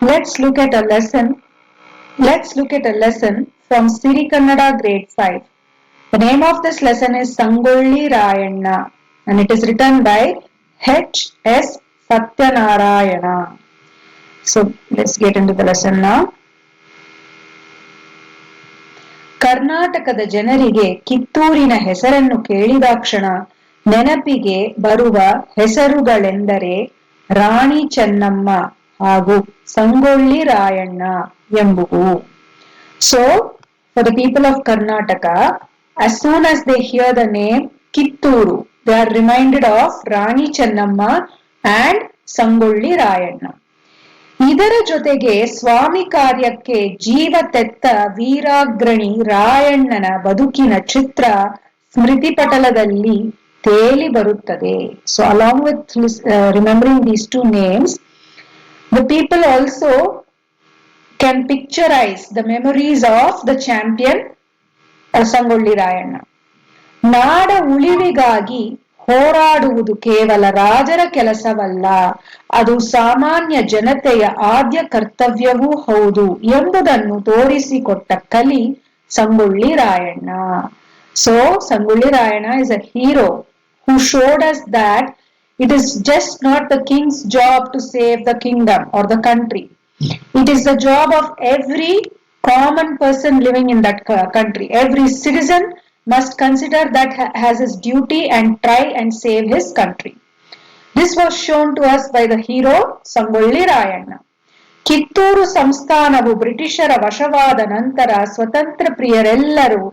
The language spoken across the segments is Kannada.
let's look at a lesson. Let's look at a lesson from Siri Kannada grade 5. The name of this lesson is Sangolli Rayanna and it is written by H. S. Satyanarayana. So let's get into the lesson now. ಕರ್ನಾಟಕದ ಜನರಿಗೆ ಕಿತ್ತೂರಿನ ಹೆಸರನ್ನು ಕೇಳಿದಾಕ್ಷಣ ನೆನಪಿಗೆ ಬರುವ ಹೆಸರುಗಳೆಂದರೆ ರಾಣಿ ಚೆನ್ನಮ್ಮ ಹಾಗೂ Sangolli Rayanna ಎಂಬುವು. So for the people of Karnataka as soon as they hear the name Kittur they are reminded of Rani Chennamma and Sangolli Rayanna ಇದರ ಜೊತೆಗೆ ಸ್ವಾಮಿ ಕಾರ್ಯಕ್ಕೆ ಜೀವ ತೆತ್ತ ವೀರಾಗ್ರಣಿ ರಾಯಣ್ಣನ ಬದುಕಿನ ಚಿತ್ರ ಸ್ಮೃತಿ ಪಟಲದಲ್ಲಿ ತೇಲಿ ಬರುತ್ತದೆ. So along with remembering these two names the people also can picturise the memories of the champion Sangolli Rayanna ನಾಡ ಉಳಿವಿಗಾಗಿ ಹೋರಾಡುವುದು ಕೇವಲ ರಾಜರ ಕೆಲಸವಲ್ಲ, ಅದು ಸಾಮಾನ್ಯ ಜನತೆಯ ಆದ್ಯ ಕರ್ತವ್ಯವೂ ಹೌದು ಎಂಬುದನ್ನು ತೋರಿಸಿಕೊಟ್ಟ ಕಲಿ Sangolli Rayanna. So Sangolli Rayanna is a hero who showed us that it is just not the king's job to save the kingdom or the country. It is the job of every common person living in that country. Every citizen must consider that has his duty and try and save his country. This was shown to us by the hero Sangolli Rayana. Kittur ಸಂಸ್ಥಾನವು ಬ್ರಿಟಿಷರ ವಶವಾದ ನಂತರ ಸ್ವತಂತ್ರ ಪ್ರಿಯರೆಲ್ಲರೂ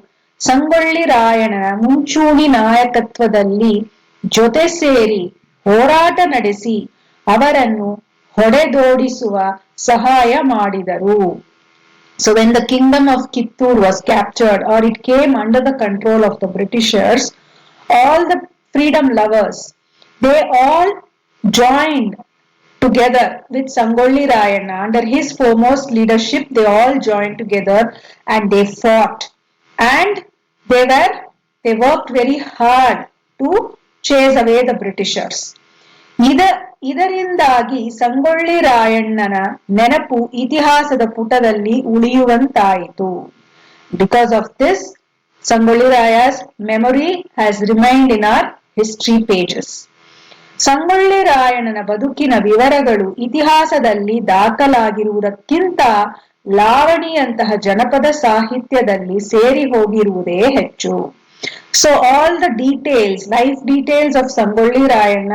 ಸಂಗೊಳ್ಳಿ ರಾಯಣ್ಣನ ಮುಂಚೂಣಿ ನಾಯಕತ್ವದಲ್ಲಿ ಜೊತೆ ಸೇರಿ ಹೋರಾಟ ನಡೆಸಿ ಅವರನ್ನು ಹೊಡೆದೋಡಿಸುವ ಸಹಾಯ ಮಾಡಿದರು So when the kingdom of Kittur was captured or it came under the control of the Britishers, all the freedom lovers, they all joined together with Sangolli Rayana. Under his foremost leadership, they all joined together and they fought. And they were, they worked very hard to chase away the Britishers. ಇದ, ಇದರಿಂದಾಗಿ ಸಂಗೊಳ್ಳಿ ರಾಯಣ್ಣನ ನೆನಪು ಇತಿಹಾಸದ ಪುಟದಲ್ಲಿ ಉಳಿಯುವಂತಾಯಿತು. Because of this Sangolli Raya's memory has remind in our history pages Sangolli ರಾಯಣ್ಣನ ಬದುಕಿನ ವಿವರಗಳು ಇತಿಹಾಸದಲ್ಲಿ ದಾಖಲಾಗಿರುವುದಕ್ಕಿಂತ ಲಾವಣಿಯಂತಹ ಜನಪದ ಸಾಹಿತ್ಯದಲ್ಲಿ ಸೇರಿ ಹೋಗಿರುವುದೇ ಹೆಚ್ಚು. So all the details life details of Sangolli Rayanna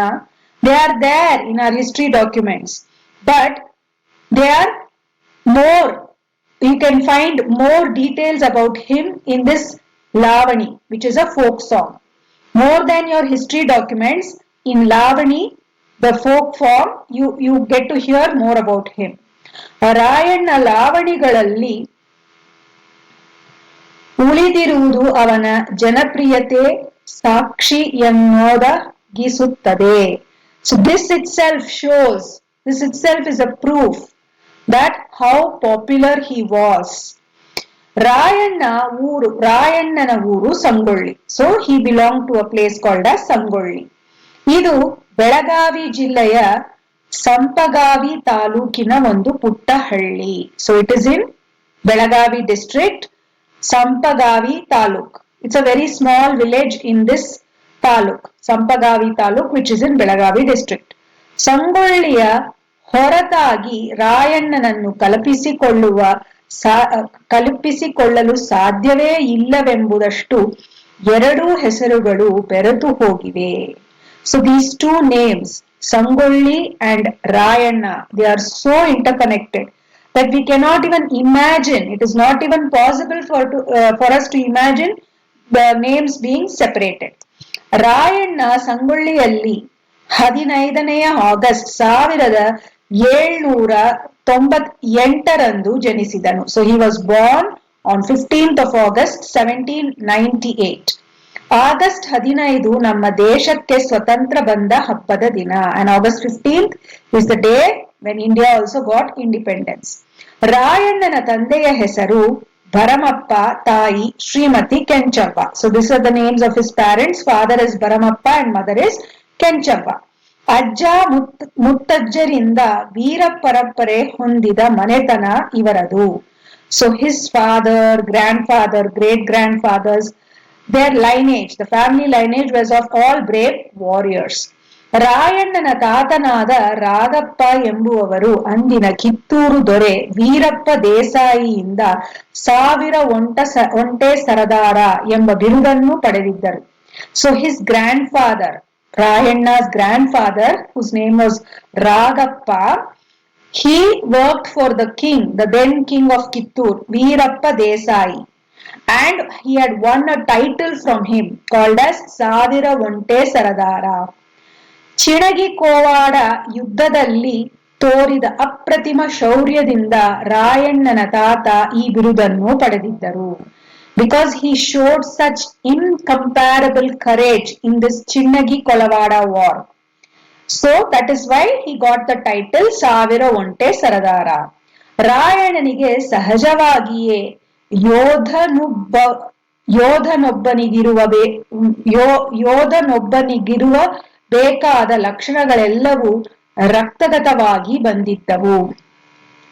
they are there in our history documents but they are more you can find more details about him in this lavani which is a folk song more than your history documents in lavani the folk form you you get to hear more about him Rayanna ಲಾವಣಿಗಳಲ್ಲಿ ಉಳಿದಿರುವುದು ಅವನ ಜನಪ್ರಿಯತೆ ಸಾಕ್ಷಿ ಎನ್ನೋದಗಿಸುತ್ತದೆ So this itself shows, this itself is a proof that how popular he was. Rayanna ಊರು ರಾಯಣ್ಣನ ಊರು Sangolli so he belong to a place called a Sangolli ಇದು ಬೆಳಗಾವಿ ಜಿಲ್ಲೆಯ ಸಂಪಗಾವಿ ತಾಲೂಕಿನ ಒಂದು ಪುಟ್ಟ ಹಳ್ಳಿ so it is in Belagavi district Sampagavi taluk it's a very small village in this taluk Sampgaon taluk which is in Belagavi district ಸಂಗೊಳ್ಳಿಯ ಹೊರತಾಗಿ ರಾಯಣ್ಣನನ್ನು ಕಲ್ಪಿಸಿಕೊಳ್ಳುವ ಕಲ್ಪಿಸಿಕೊಳ್ಳಲು ಸಾಧ್ಯವೇ ಇಲ್ಲವೆಂಬುದಷ್ಟು ಎರಡೂ ಹೆಸರುಗಳು ಬೆರೆತು ಹೋಗಿವೆ. So these two names Sangolli and Rayanna they are so interconnected that we cannot even imagine it is not even possible for for uh, for us to imagine the names being Rayanna ಸಂಗೊಳ್ಳಿಯಲ್ಲಿ ಹದಿನೈದನೆಯ ಆಗಸ್ಟ್ ಸಾವಿರದ ಏಳ್ನೂರ ತೊಂಬತ್ ಎಂಟರಂದು ಜನಿಸಿದನು. So he was born on fifteenth of August seventeen ninety eight August ಹದಿನೈದು ನಮ್ಮ ದೇಶಕ್ಕೆ ಸ್ವತಂತ್ರ ಬಂದ ಹಬ್ಬದ ದಿನ. And August fifteenth is the day when India also got independence ರಾಯಣ್ಣನ ತಂದೆಯ ಹೆಸರು ಭರಮಪ್ಪ ತಾಯಿ Shrimati Kenchavva. So this are the names of his parents father is Bharamappa and mother is Kenchappa ಅಜ್ಜ ಮುತ್, ಮುತ್ತಜ್ಜರಿಂದ ವೀರ ಪರಂಪರೆ ಹೊಂದಿದ ಮನೆತನ ಇವರದು. So his father grand father great grand fathers their lineage the family lineage was of all ರಾಯಣ್ಣನ ತಾತನಾದ ರಾಗಪ್ಪ ಎಂಬುವವರು ಅಂದಿನ ಕಿತ್ತೂರು ದೊರೆ ವೀರಪ್ಪ ದೇಸಾಯಿಯಿಂದ ಸಾವಿರ ಒಂಟ ಸ, ಒಂಟೆ ಸರದಾರ ಎಂಬ ಬಿರುದನ್ನು ಪಡೆದಿದ್ದರು so his grandfather Rayanna's grandfather whose name was Ragappa worked work for the king the then king of Kittur Veerappa Desai and he had won a title from him called as ಸಾವಿರ Saradara. ಚಿಣಗಿ ಕೋವಾಡ ಯುದ್ಧದಲ್ಲಿ ತೋರಿದ ಅಪ್ರತಿಮ ಶೌರ್ಯದಿಂದ ರಾಯಣ್ಣನ ತಾತ ಈ ಬಿರುದನ್ನು ಪಡೆದಿದ್ದರು. Because he showed such incomparable courage in this Chinnagi Kolavada war so that is why he got the title ಸಾವಿರ ಒಂಟೆ ಸರದಾರ. ರಾಯಣ್ಣನಿಗೆ ಸಹಜವಾಗಿಯೇ ಯೋಧನೊಬ್ಬ, ಯೋಧನೊಬ್ಬನಿಗಿರುವ ಬೇ, ಯೋ, ಯೋಧನೊಬ್ಬನಿಗಿರುವ ಬೇಕಾದ ಲಕ್ಷಣಗಳೆಲ್ಲವೂ ರಕ್ತಗತವಾಗಿ ಬಂದಿದ್ದವು.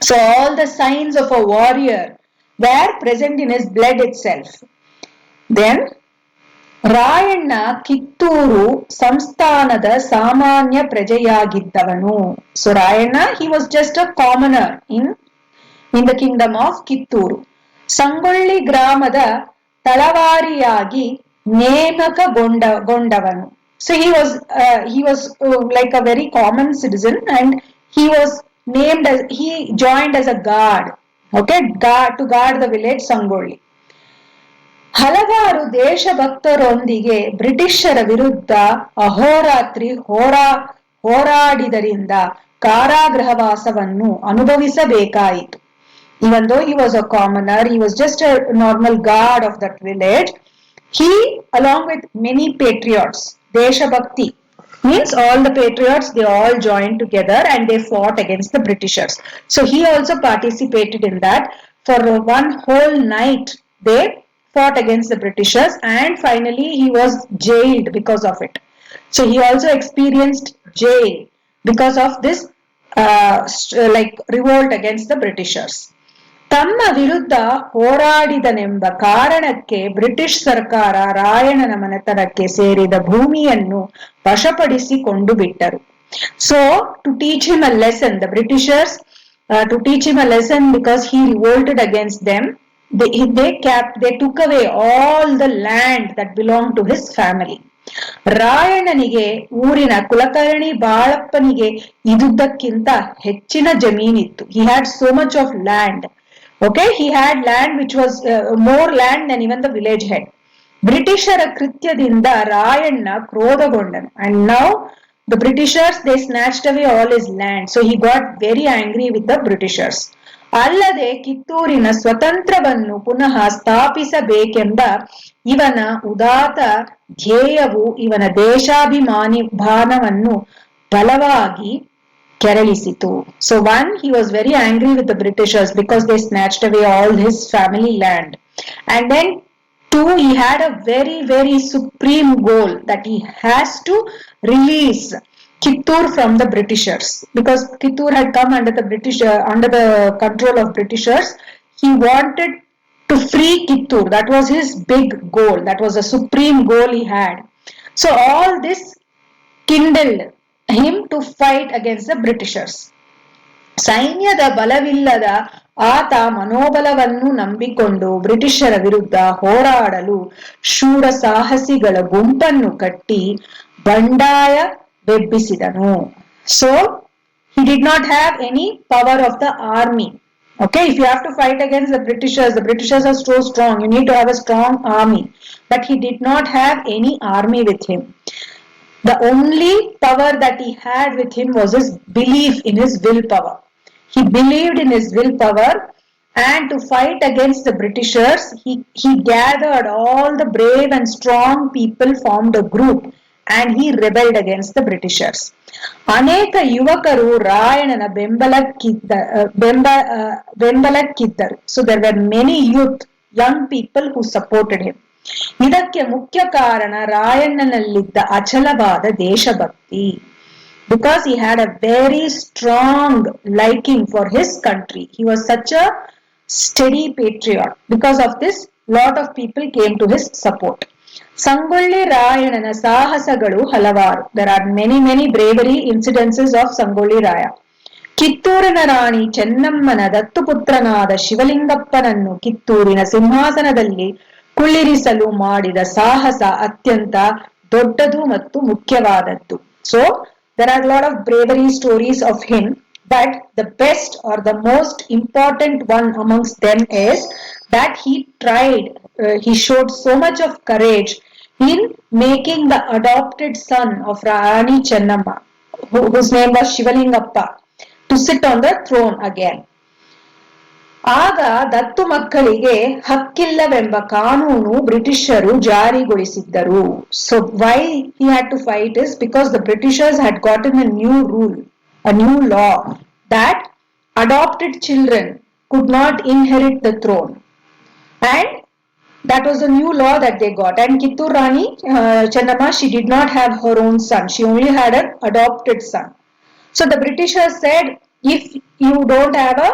So all the signs of a warrior were present in in blood itself then Rayanna Kittur ಸಂಸ್ಥಾನದ ಸಾಮಾನ್ಯ ಪ್ರಜೆಯಾಗಿದ್ದವನು. So Rayanna he was just a commoner in in the kingdom of Kittur Sangolli ಗ್ರಾಮದ ತಳವಾರಿಯಾಗಿ ನೇಮಕಗೊಂಡಗೊಂಡವನು so he was he was like a very common citizen and he was named he joined as a guard okay guard to guard the village Sangolli ಹಲವಾರು ದೇಶಭಕ್ತರೊಂದಿಗೆ ಬ್ರಿಟಿಷರ ವಿರುದ್ಧ ಅಹೋರಾತ್ರಿ ಹೋರಾ ಹೋರಾಡಿದರಿಂದ ಕಾರಾಗೃಹವಾಸವನ್ನು ಅನುಭವಿಸಬೇಕಾಯಿತು even though he was a commoner he was just a normal guard of that village he along with many patriots deshabhakti means all the patriots they all joined together and they fought against the britishers. So he also participated in that. For one whole night they fought against the britishers and finally he was jailed because of it. So he also experienced jail because of this uh, like revolt against the britishers ತಮ್ಮ ವಿರುದ್ಧ ಹೋರಾಡಿದನೆಂಬ ಕಾರಣಕ್ಕೆ ಬ್ರಿಟಿಷ್ ಸರ್ಕಾರ ರಾಯಣನ ಮನೆತನಕ್ಕೆ ಸೇರಿದ ಭೂಮಿಯನ್ನು ವಶಪಡಿಸಿಕೊಂಡು ಬಿಟ್ಟರು. So to teach him a lesson the Britishers to teach him a lesson because he revolted against them they cap they took away all the land that belong to his family ರಾಯಣ್ಣನಿಗೆ ಊರಿನ ಕುಲಕರ್ಣಿ ಬಾಳಪ್ಪನಿಗೆ ಇದುದಕ್ಕಿಂತ ಹೆಚ್ಚಿನ ಜಮೀನಿತ್ತು. He had so much of land okay? He had land which was more land land even the village head ಬ್ರಿಟಿಷರ ಕೃತ್ಯದಿಂದ Rayanna ಕ್ರೋಧಗೊಂಡನು and now the Britishers they snatched away all his land so he got very angry with the Britishers ಅಲ್ಲದೆ, ಕಿತ್ತೂರಿನ ಸ್ವತಂತ್ರವನ್ನು ಪುನಃ ಸ್ಥಾಪಿಸಬೇಕೆಂಬ ಇವನ ಉದಾತ ಧ್ಯೇಯವು ಇವನ ದೇಶಾಭಿಮಾನಿ ಭಾನವನ್ನು ಬಲವಾಗಿ ಕೆರಳಿಸಿತು so one he was very angry with the britishers because they snatched away all his family land and then to he had a very very supreme goal that he has to release Kittur from the Britishers because Kittur had come under the British uh, under the control of Britishers. He wanted to free Kittur. That was his big goal. That was a supreme goal he had. So all this kindled him to fight against the Britishers. ಸೈನ್ಯದ ಬಲವಿಲ್ಲದ ಆತ ಮನೋಬಲವನ್ನು ನಂಬಿಕೊಂಡು ಬ್ರಿಟಿಷರ ವಿರುದ್ಧ ಹೋರಾಡಲು ಶೂರ ಸಾಹಸಿಗಳ ಗುಂಪನ್ನು ಕಟ್ಟಿ ಬಂಡಾಯವೆಬ್ಬಿಸಿದನು so he did not have any power of the army okay if you have to fight against the britishers the britishers are so strong you need to have a strong army but he did not have any army with him the only power that he had with him was his belief in his willpower he believed in his willpower and to fight against the britishers he, he gathered all the brave and strong people formed a group and he rebelled against the britishers ಅನೇಕ ಯುವಕರು ರಾಯಣನ ಬೆಂಬಲಕ್ಕಿದ್ದ ಬೆಂಬ ಬೆಂಬಲಕ್ಕಿದ್ದರು so there were many youth young people who supported him ಇದಕ್ಕೆ ಮುಖ್ಯ ಕಾರಣ ರಾಯಣ್ಣನಲ್ಲಿದ್ದ ಅಚಲವಾದ ದೇಶಭಕ್ತಿ. Because he had a very strong liking for his country he was such a steady patriot because of this lot of people came to his support Sangolli ರಾಯಣ್ಣನ ಸಾಹಸಗಳು ಹಲವಾರು there are many many bravery incidences of Sangolli Raya ಕಿತ್ತೂರಿನ Rani ಚೆನ್ನಮ್ಮನ ದತ್ತುಪುತ್ರನಾದ ಶಿವಲಿಂಗಪ್ಪನನ್ನು ಕಿತ್ತೂರಿನ ಸಿಂಹಾಸನದಲ್ಲಿ ಕುಳ್ಳಿರಿಸಲು ಮಾಡಿದ ಸಾಹಸ ಅತ್ಯಂತ ದೊಡ್ಡದು ಮತ್ತು ಮುಖ್ಯವಾದದ್ದು so there are a lot of bravery stories of him but the best or the most important one amongst them is that he tried uh, he showed so much of courage in making the adopted son of Rani Chennamma who, whose name was Shivalingappa to sit on the throne again ಆಗ ದತ್ತು ಮಕ್ಕಳಿಗೆ ಹಕ್ಕಿಲ್ಲವೆಂಬ ಕಾನೂನು ಬ್ರಿಟಿಷರು ಜಾರಿಗೊಳಿಸಿದ್ದರು so why he had to fight is because the Britishers had gotten a new rule a new law that adopted children could not inherit the throne and that was a new law that they got and kittur rani uh, she did not have her own son she only had an adopted son so the britishers said if you don't have a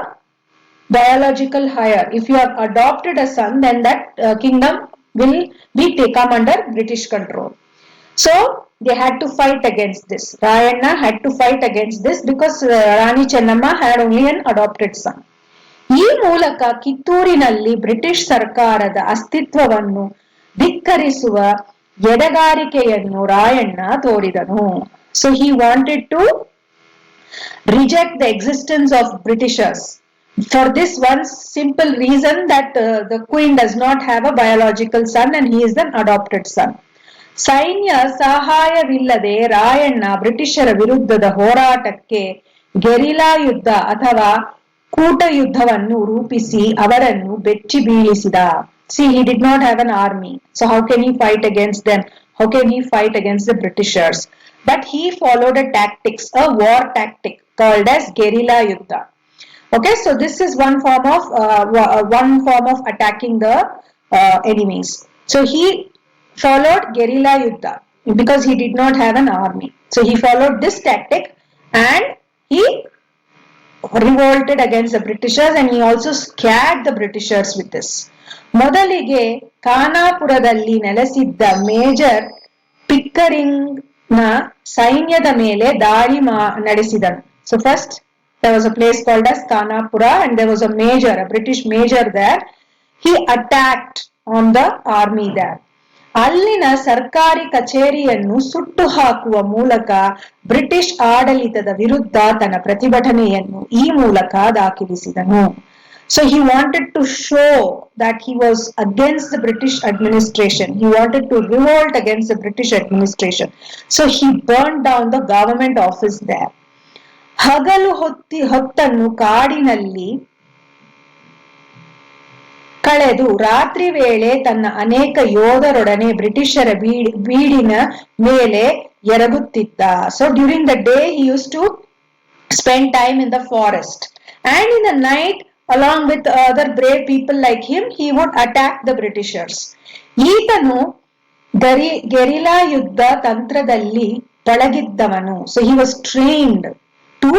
biological heir. if you have adopted a son then that uh, kingdom will be taken under british control so they had to fight against this. Rayanna had to fight against this because uh, Rani Chennamma had only an adopted son. ಈ ಮೂಲಕ ಕಿತ್ತೂರಿನಲ್ಲಿ ಬ್ರಿಟಿಷ್ ಸರ್ಕಾರದ ಅಸ್ತಿತ್ವವನ್ನು ಧಿಕ್ಕರಿಸುವ ಎಡಗಾರಿಕೆಯನ್ನು Rayanna ತೋರಿದನು so he wanted to reject the existence of Britishers for this one simple reason that the queen does not have a biological son and he is then adopted son ಸೈನ್ಯ ಸಹಾಯವಿಲ್ಲದೆ ರಾಯಣ್ಣ ಬ್ರಿಟಿಷರ ವಿರುದ್ಧದ ಹೋರಾಟಕ್ಕೆ ಗೆರಿಲಾ ಯುದ್ಧ ಅಥವಾ ಕೂಟ ಯುದ್ಧವನ್ನು ರೂಪಿಸಿ ಅವರನ್ನು ಬೆಚ್ಚಿ ಬೀಳಿಸಿದ see he did not have an army so how can he fight against them how can he fight against the britishers but he followed a tactics a war tactic called as guerrilla ಯುದ್ಧ okay so this is one form of uh, one form of attacking the uh, enemies so he followed guerrilla yuddha because he did not have an army. So he followed this tactic and he revolted against the Britishers and he also scared the Britishers with this. ಮೊದಲಿಗೆ ಖಾನಾಪುರದಲ್ಲಿ ನೆಲೆಸಿದ್ದ ಮೇಜರ್ ಪಿಕ್ಕರಿಂಗ್ ನ ಸೈನ್ಯದ ಮೇಲೆ ದಾಳಿ ನಡೆಸಿದನು so first there was a place called as Kanapura and there was a major, a British major there. He attacked on the army there. ಅಲ್ಲಿನ ಸರ್ಕಾರಿ ಕಚೇರಿಯನ್ನು ಸುಟ್ಟು ಹಾಕುವ ಮೂಲಕ ಬ್ರಿಟಿಷ್ ಆಡಳಿತದ ವಿರುದ್ಧ ತನ್ನ ಪ್ರತಿಭಟನೆಯನ್ನು ಈ ಮೂಲಕ ದಾಖಲಿಸಿದನು so he wanted to show that he was against the British administration he wanted to revolt against the British administration so he burn down the government office there ಹಗಲು ಹೊತ್ತಿ ಹೊತ್ತನ್ನು ಕಾಡಿನಲ್ಲಿ ಕಳೆದು ರಾತ್ರಿ ವೇಳೆ ತನ್ನ ಅನೇಕ ಯೋಧರೊಡನೆ ಬ್ರಿಟಿಷರ ಬೀಡಿನ ಮೇಲೆ ಎರಗುತ್ತಿದ್ದ. So during the day he use to spend time in the forest and in the night along with other brave people like him he would attack the Britishers ಈತನು ಗರಿ, ಗೆರಿಲಾ ಯುದ್ಧ ತಂತ್ರದಲ್ಲಿ ಪಳಗಿದ್ದವನು. So he was trained to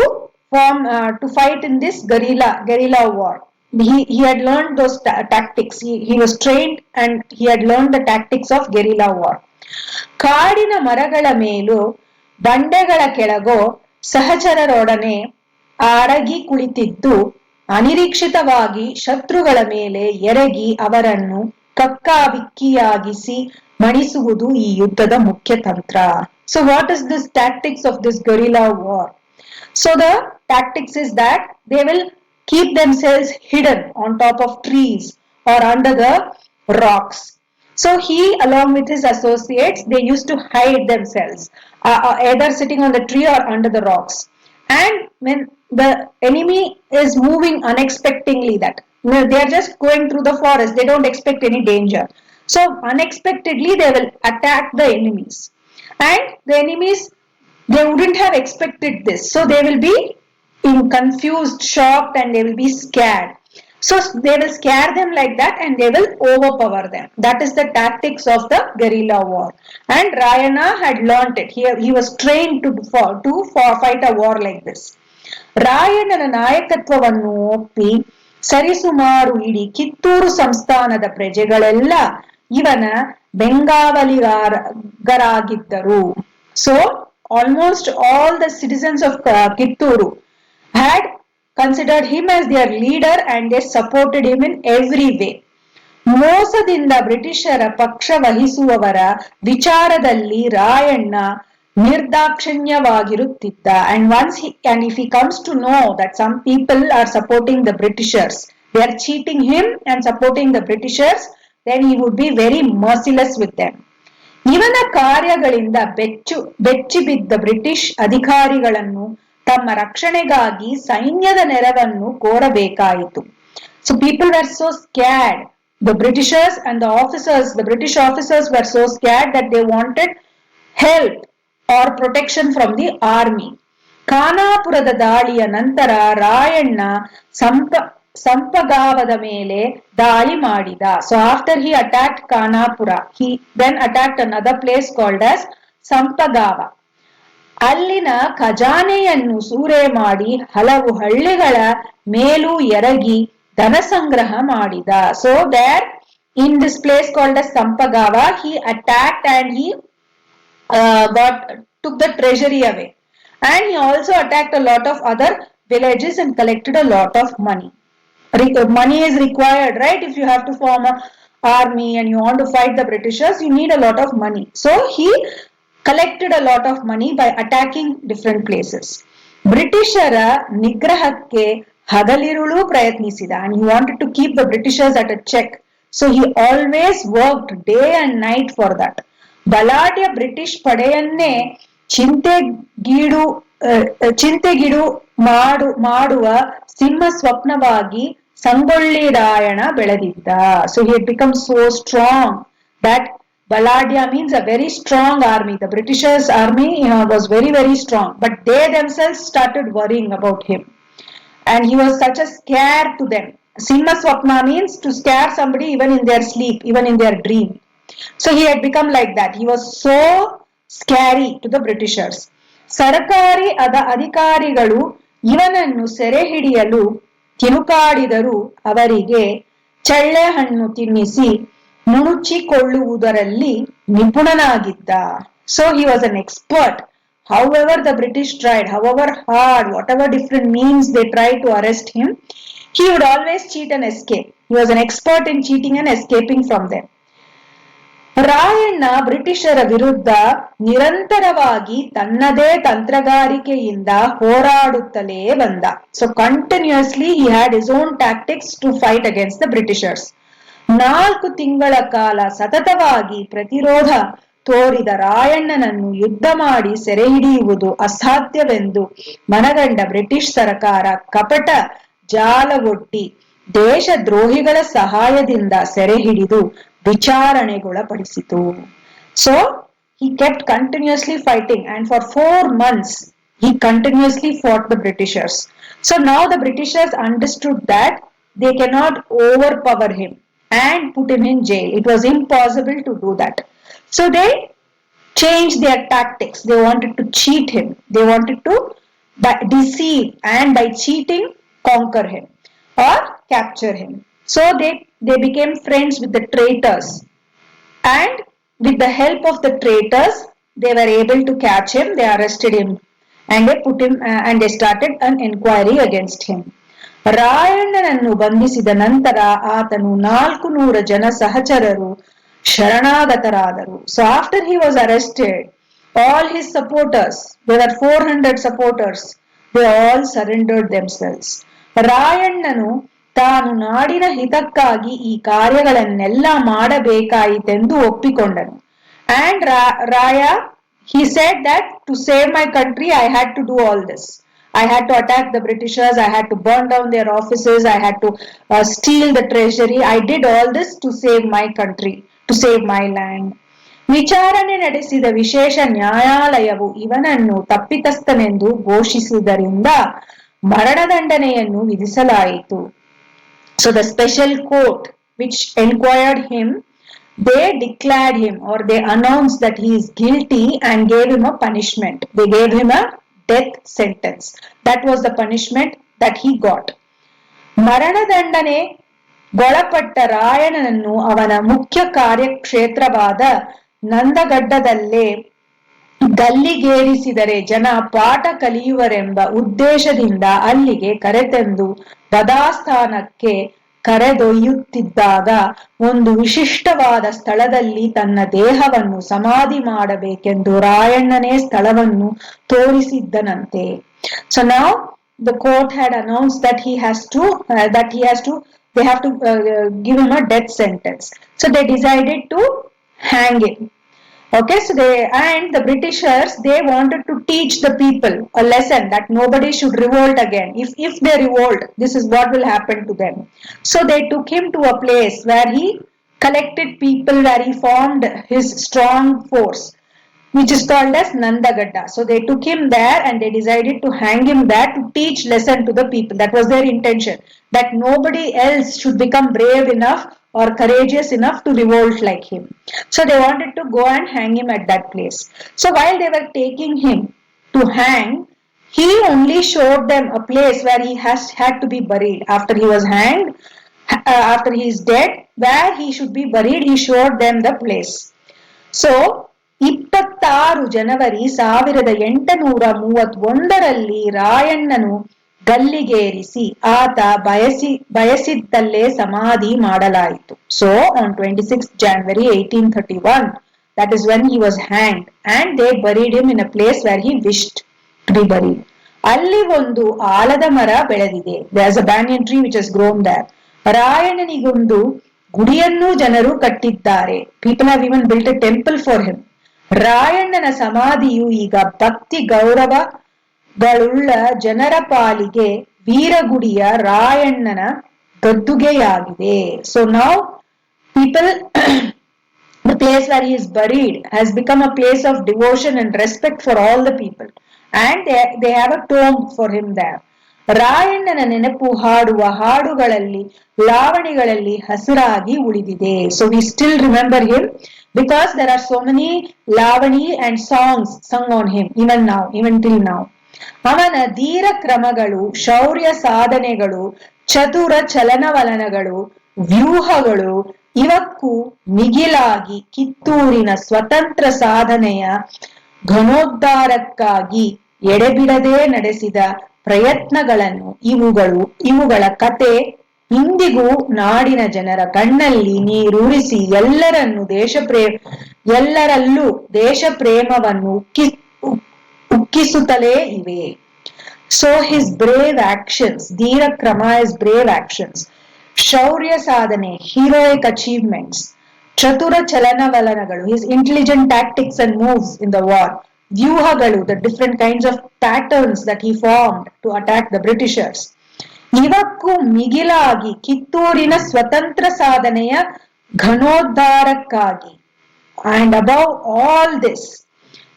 form to fight in this guerrilla guerrilla war he, he had learned those ta- tactics. He, he was trained and he had learned the tactics of guerrilla war. ಕಾಡಿನ ಮರಗಳ ಮೇಲೂ ಬಂಡೆಗಳ ಕೆಳಗೋ ಸಹಚರರೊಡನೆ ಅಡಗಿ ಕುಳಿತಿದ್ದು ಅನಿರೀಕ್ಷಿತವಾಗಿ ಶತ್ರುಗಳ ಮೇಲೆ ಎರಗಿ ಅವರನ್ನು ಕಕ್ಕಾಬಿಕ್ಕಿಯಾಗಿಸಿ ಮಣಿಸುವುದು ಈ ಯುದ್ಧದ ಮುಖ್ಯ ತಂತ್ರ so what is this tactics of this guerrilla war So the tactics is that they will keep themselves hidden on top of trees or under the rocks. So he along with his associates, they used to hide themselves uh, uh either sitting on the tree or under the rocks. And when the enemy is moving unexpectedly that they are just going through the forest. They don't expect any danger. So unexpectedly they will attack the enemies. And the enemies they wouldn't have expected this, so they will be in confused, shocked, and they will be scared. So they will scare them like that and they will overpower them. That is the tactics of the guerrilla war. And Rayana had learnt it. He, he was trained to, for, to for, fight a war like this. ರಾಯಣ್ಣನ ನಾಯಕತ್ವವನ್ನು ಒಪ್ಪಿ ಸರಿಸುಮಾರು ಇಡೀ ಕಿತ್ತೂರು ಸಂಸ್ಥಾನದ ಪ್ರಜೆಗಳೆಲ್ಲ ಇವನ ಬೆಂಗಾವಲಿಗಾರರಾಗಿದ್ದರು so Almost all the citizens of Kittur had considered him as their leader and they supported him in every way. ಮೋಸದಿಂದ ಬ್ರಿಟಿಷರ ಪಕ್ಷ ವಹಿಸುವವರ ವಿಚಾರದಲ್ಲಿ Rayanna ನಿರ್ದಾಕ್ಷಿಣ್ಯವಾಗಿರುತ್ತಿದ್ದ and once and if he comes to know that some people are supporting the britishers they are cheating him and supporting the britishers then he would be very merciless with them ಇವನ ಕಾರ್ಯಗಳಿಂದ ಬೆಚ್ಚು ಬಿದ್ದ ಬ್ರಿಟಿಷ್ ಅಧಿಕಾರಿಗಳನ್ನು ತಮ್ಮ ರಕ್ಷಣೆಗಾಗಿ ಸೈನ್ಯದ ನೆರವನ್ನು ಕೋರಬೇಕಾಯಿತು. So people were so scared the Britishers and the officers the British officers were so scared that they wanted help or protection from the army ಖಾನಾಪುರದ ದಾಳಿಯ ನಂತರ ರಾಯಣ್ಣ ಸಂಪ ಸಂಪಗಾವದ ಮೇಲೆ ದಾಳಿ ಮಾಡಿದ. So after he attacked Khanapur he then attacked another place called as Sampgaon ಅಲ್ಲಿನ ಖಜಾನೆಯನ್ನು ಸೂರೆ ಮಾಡಿ ಹಲವು ಹಳ್ಳಿಗಳ ಮೇಲೂ ಎರಗಿ ಧನ ಸಂಗ್ರಹ ಮಾಡಿದ. So there in this place called as Sampgaon he attacked and he got took the treasury away and he also attacked a lot of other villages and collected a lot of money. Money is required, right? If you have to form an army and you want to fight the Britishers, you need a lot of money. So he collected a lot of money by attacking different places. ಬ್ರಿಟಿಷರ ನಿಗ್ರಹಕ್ಕೆ ಹಗಲಿರುಳು ಪ್ರಯತ್ನಿಸಿದ and he wanted to keep the Britishers at a check. So he always worked day and night for that. ಬಲಾಢ್ಯ ಬ್ರಿಟಿಷ್ ಪಡೆಯನ್ನೇ ಚಿಂತೆಗೀಡು ಚಿಂತೆಗಿಡು ಮಾಡು ಮಾಡುವ ಸಿಂಹ ಸ್ವಪ್ನವಾಗಿ ಸಂಗೊಳ್ಳಿ ರಾಯಣ ಬೆಳೆದಿದ್ದ so he become so strong that Baladia means a very strong army. The Britishers' army uh, was very, very strong, but they themselves started worrying about him. And he was such a scare to them. Simha Swapna means to scare somebody even in their sleep, even in their dream. So he had become like that. He was so scary to the Britishers. ಸರ್ಕಾರಿ ಅದ ಅಧಿಕಾರಿಗಳು ಇವನನ್ನು ಸೆರೆ ಹಿಡಿಯಲು ತಿರುಕಾಡಿದರು ಅವರಿಗೆ ಚಳ್ಳೆ ಹಣ್ಣು ತಿನ್ನಿಸಿ ಮುಣುಚಿಕೊಳ್ಳುವುದರಲ್ಲಿ ನಿಪುಣನಾಗಿದ್ದ. So he was an expert however the British tried how ever hard what ever different means they try to arrest him he would always cheat and escape he was an expert in cheating and escaping from them Rayanna ಬ್ರಿಟಿಷರ ವಿರುದ್ಧ ನಿರಂತರವಾಗಿ ತನ್ನದೇ ತಂತ್ರಗಾರಿಕೆಯಿಂದ ಹೋರಾಡುತ್ತಲೇ ಬಂದ. So continuously he had his own tactics to fight against the Britishers ನಾಲ್ಕು ತಿಂಗಳ ಕಾಲ ಸತತವಾಗಿ ಪ್ರತಿರೋಧ ತೋರಿದ ರಾಯಣ್ಣನನ್ನು ಯುದ್ಧ ಮಾಡಿ ಸೆರೆ ಹಿಡಿಯುವುದು ಅಸಾಧ್ಯವೆಂದು ಮನಗಂಡ ಬ್ರಿಟಿಷ್ ಸರ್ಕಾರ ಕಪಟ ಜಾಲವೊಡ್ಡಿ ದೇಶದ್ರೋಹಿಗಳ ಸಹಾಯದಿಂದ ಸೆರೆ ಹಿಡಿದು ವಿಚಾರಣೆಗೊಳಪಡಿಸಿತು so he kept continuously fighting and for four months he continuously fought the britishers so now the britishers understood that they cannot overpower him and put him in jail it was impossible to do that so they changed their tactics they wanted to cheat him they wanted to by, deceive and by cheating conquer him or capture him so they they became friends with the traitors and with the help of the traitors they were able to catch him they arrested him and they put him uh, and they started an inquiry against him ರಾಯಣ್ಣನನ್ನು ಬಂಧಿಸಿದ ನಂತರ ಆತನು ನಾಲ್ಕು ನೂರ ಜನ ಸಹಚರರು ಶರಣಾಗತರಾದರು so after he was arrested all his supporters there four hundred supporters they all surrendered themselves ರಾಯಣ್ಣನು ತಾನು ನಾಡಿನ ಹಿತಕ್ಕಾಗಿ ಈ ಕಾರ್ಯಗಳನ್ನೆಲ್ಲ ಮಾಡಬೇಕಾಯಿತೆಂದು ಒಪ್ಪಿಕೊಂಡನು and Raya he said that to save my country i had to do all this i had to attack the britishers i had to burn down their offices i had to uh, steal the i did all this to save my country to save my land ವಿಚಾರಣೆ ನಡೆಸಿದ ವಿಶೇಷ ನ್ಯಾಯಾಲಯವು ಇವನನ್ನು ತಪ್ಪಿತಸ್ಥನೆಂದು ಘೋಷಿಸಿದ್ದರಿಂದ ಮರಣದಂಡನೆಯನ್ನು ವಿಧಿಸಲಾಯಿತು So the special court which inquired him, they declared him or they announced that he is guilty and gave him a punishment. They gave him a death sentence. That was the punishment that he got. ಮರಣದಂಡನೆ ಗೊಳಪಟ್ಟ ರಾಯಣನನ್ನು ಅವನ ಮುಖ್ಯ ಕಾರ್ಯಕ್ಷೇತ್ರವಾದ ನಂದಗಡ್ಡದಲ್ಲೇ ಗಲ್ಲಿಗೇರಿಸಿದರೆ ಜನ ಪಾಠ ಕಲಿಯುವರೆಂಬ ಉದ್ದೇಶದಿಂದ ಅಲ್ಲಿಗೆ ಕರೆತಂದು ಪದಾಸ್ಥಾನಕ್ಕೆ ಕರೆದೊಯ್ಯುತ್ತಿದ್ದಾಗ ಒಂದು ವಿಶಿಷ್ಟವಾದ ಸ್ಥಳದಲ್ಲಿ ತನ್ನ ದೇಹವನ್ನು ಸಮಾಧಿ ಮಾಡಬೇಕೆಂದು ರಾಯಣ್ಣನೇ ಸ್ಥಳವನ್ನು ತೋರಿಸಿದ್ದನಂತೆ. So now the court had announce that he has to that he has to they have to give a death sentence so they decided to hang it okay so they and the britishers they wanted to teach the people a lesson that nobody should revolt again if if they revolt this is what will happen to them so they took him to a place where he collected people where he formed his strong force which is called as Nandagadda. So they took him there and they decided to hang him there to teach lesson to the people. That was their intention. That nobody else should become brave enough or courageous enough to revolt like him. So they wanted to go and hang him at that place. So while they were taking him to hang, he only showed them a place where he has had to be buried. After he was hanged, uh, after he is dead, where he should be buried, he showed them the place. So ಇಪ್ಪತ್ತಾರು ಜನವರಿ ಸಾವಿರದ ಎಂಟುನೂರ ಮೂವತ್ತೊಂದರಲ್ಲಿ ರಾಯಣ್ಣನು ಗಲ್ಲಿಗೇರಿಸಿ ಆತ ಬಯಸಿ, ಬಯಸಿದ್ದಲ್ಲೇ ಸಮಾಧಿ ಮಾಡಲಾಯಿತು. So on twenty six January eighteen thirty one that is when he was hang and they buried him in a place where he wished to be buried ಅಲ್ಲಿ ಒಂದು ಆಲದ ಮರ ಬೆಳೆದಿದೆ. There's a banyan tree which is grown there ರಾಯಣನಿಗೊಂದು ಗುಡಿಯನ್ನೂ ಜನರು ಕಟ್ಟಿದ್ದಾರೆ. People have even built a temple for him ರಾಯಣ್ಣನ ಸಮಾಧಿಯು ಈಗ ಭಕ್ತಿ ಗೌರವಗಳುಳ್ಳ ಜನರ ಪಾಲಿಗೆ ವೀರಗುಡಿಯ ರಾಯಣ್ಣನ ಗದ್ದುಗೆಯಾಗಿದೆ. ಸೊ ನಾವು people the place where he is buried has become a place of devotion and respect for all the people. And they, they have a tomb for him there. ರಾಯಣ್ಣನ ನೆನಪು ಹಾಡುವ ಹಾಡುಗಳಲ್ಲಿ ಲಾವಣಿಗಳಲ್ಲಿ ಹಸಿರಾಗಿ ಉಳಿದಿದೆ. So we still remember him because there are so many ಲಾವಣಿ and songs sung on him even now even till ನಾವ್ ಅವನ ಧೀರ ಕ್ರಮಗಳು ಶೌರ್ಯ ಸಾಧನೆಗಳು, ಚತುರ ಚಲನವಲನಗಳು, ವ್ಯೂಹಗಳು, ಇವಕ್ಕೂ ಮಿಗಿಲಾಗಿ ಕಿತ್ತೂರಿನ ಸ್ವತಂತ್ರ ಸಾಧನೆಯ ಘನೋದ್ಧಾರಕ್ಕಾಗಿ ಎಡೆಬಿಡದೆ ನಡೆಸಿದ ಪ್ರಯತ್ನಗಳನ್ನು ಇವುಗಳು, ಇವುಗಳ ಕತೆ ಇಂದಿಗೂ ನಾಡಿನ ಜನರ ಕಣ್ಣಲ್ಲಿ ನೀರೂರಿಸಿ ಎಲ್ಲರನ್ನು ದೇಶ ಪ್ರೇ ಎಲ್ಲರಲ್ಲೂ ದೇಶ ಪ್ರೇಮವನ್ನು ಉಕ್ಕಿ ಉಕ್ಕಿಸುತ್ತಲೇ ಇವೆ ಸೊ ಹಿಸ್ ಬ್ರೇವ್ ಆಕ್ಷನ್ಸ್ ಧೀರ ಕ್ರಮ ಇಸ್ ಬ್ರೇವ್ ಆಕ್ಷನ್ಸ್ ಶೌರ್ಯ ಸಾಧನೆ ಹೀರೋಯಿಕ್ ಅಚೀವ್ಮೆಂಟ್ಸ್ ಚತುರ ಚಲನವಲನಗಳು his intelligent tactics and moves in the war ವ್ಯೂಹಗಳು the different kinds of patterns that he formed to attack the britishers ಇವಕ್ಕೂ ಮಿಗಿಲಾಗಿ ಕಿತ್ತೂರಿನ ಸ್ವತಂತ್ರ ಸಾಧನೆಯ ಘನೋದ್ಧಾರಕ್ಕಾಗಿ and above all this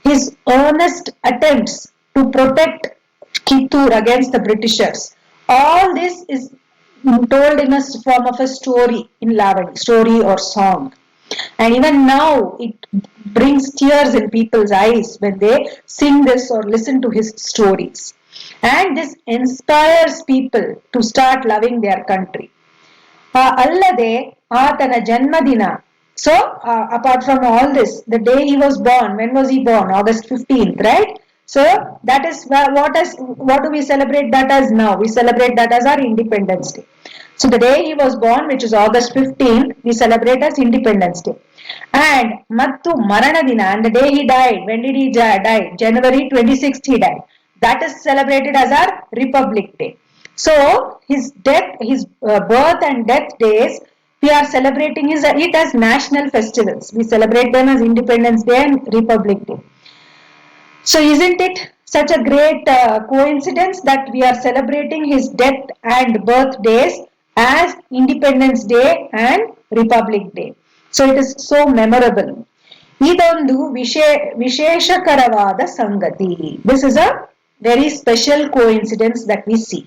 His earnest attempts to protect Kittur against the Britishers. All this is told in a form of a story in Lavani, story or song. And even now, it brings tears in people's eyes when they sing this or listen to his stories. And this inspires people to start loving their country. ಆ ಅಲ್ಲದೆ ಆತನ ಜನ್ಮದಿನ so, uh, apart from all this, the day he was born, when was he born? August 15th, right? So, that is what, is, what do we celebrate that as now? We celebrate that as our Independence Day. So, the day he was born, which is August 15th, we celebrate as Independence Day. And Mattu Maranadina, and the day he died, when did he die? January 26th he died. That is celebrated as our Republic Day. So, his death, his uh, birth and death days we are celebrating his, it as national festivals. We celebrate them as Independence Day and Republic Day. So isn't it such a great uh, coincidence that we are celebrating his death and birthdays as Independence Day and Republic Day? So it is so memorable. ಇದೊಂದು ವಿಶೇ ವಿಶೇಷಕರವಾದ ಸಂಗತಿ this is a very special coincidence that we see.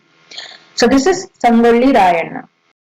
So this is Sangolli Rayana.